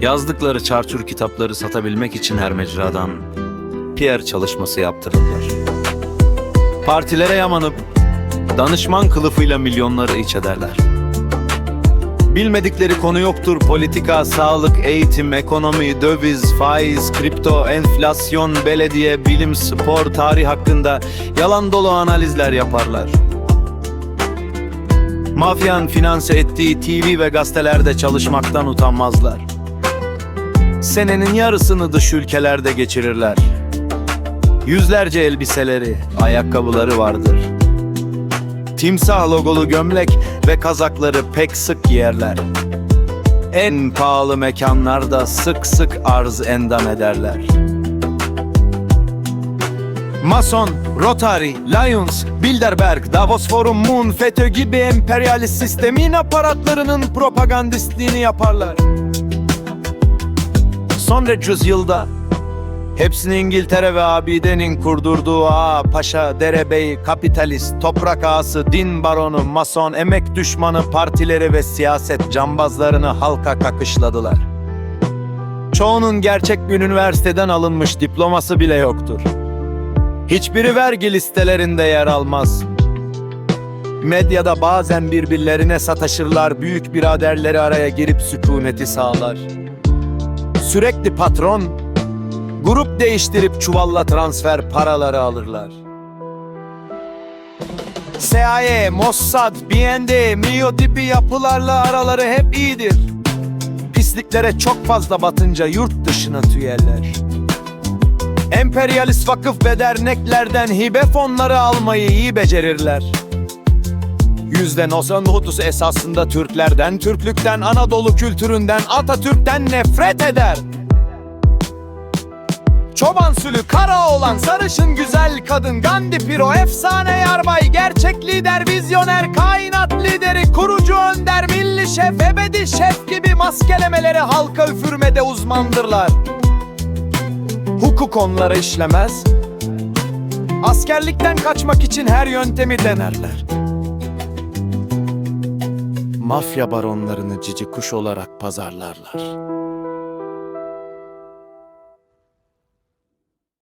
Yazdıkları çarçur kitapları satabilmek için her mecradan PR çalışması yaptırırlar. Partilere yamanıp danışman kılıfıyla milyonları iç ederler. Bilmedikleri konu yoktur politika, sağlık, eğitim, ekonomi, döviz, faiz, kripto, enflasyon, belediye, bilim, spor, tarih hakkında yalan dolu analizler yaparlar. Mafyan finanse ettiği TV ve gazetelerde çalışmaktan utanmazlar. Senenin yarısını dış ülkelerde geçirirler. Yüzlerce elbiseleri, ayakkabıları vardır. Timsah logolu gömlek ve kazakları pek sık giyerler. En pahalı mekanlarda sık sık arz endam ederler. Mason, Rotary, Lions, Bilderberg, Davos Forum, Moon, FETÖ gibi emperyalist sistemin aparatlarının propagandistliğini yaparlar. Son 300 yılda hepsini İngiltere ve abidenin kurdurduğu ağa, paşa, derebeyi, kapitalist, toprak ağası, din baronu, mason, emek düşmanı partileri ve siyaset cambazlarını halka kakışladılar. Çoğunun gerçek bir üniversiteden alınmış diploması bile yoktur. Hiçbiri vergi listelerinde yer almaz. Medyada bazen birbirlerine sataşırlar, büyük biraderleri araya girip sükuneti sağlar. Sürekli patron, grup değiştirip çuvalla transfer paraları alırlar. CIA, Mossad, BND, Mio tipi yapılarla araları hep iyidir. Pisliklere çok fazla batınca yurt dışına tüyerler. Emperyalist vakıf ve derneklerden hibe fonları almayı iyi becerirler. Yüzde 99 esasında Türklerden, Türklükten, Anadolu kültüründen, Atatürk'ten nefret eder. Çoban sülü, kara olan, sarışın güzel kadın, Gandhi Piro, efsane yarbay, gerçek lider, vizyoner, kainat lideri, kurucu önder, milli şef, ebedi şef gibi maskelemeleri halka üfürmede uzmandırlar. Hukuk onlara işlemez. Askerlikten kaçmak için her yöntemi denerler mafya baronlarını cici kuş olarak pazarlarlar.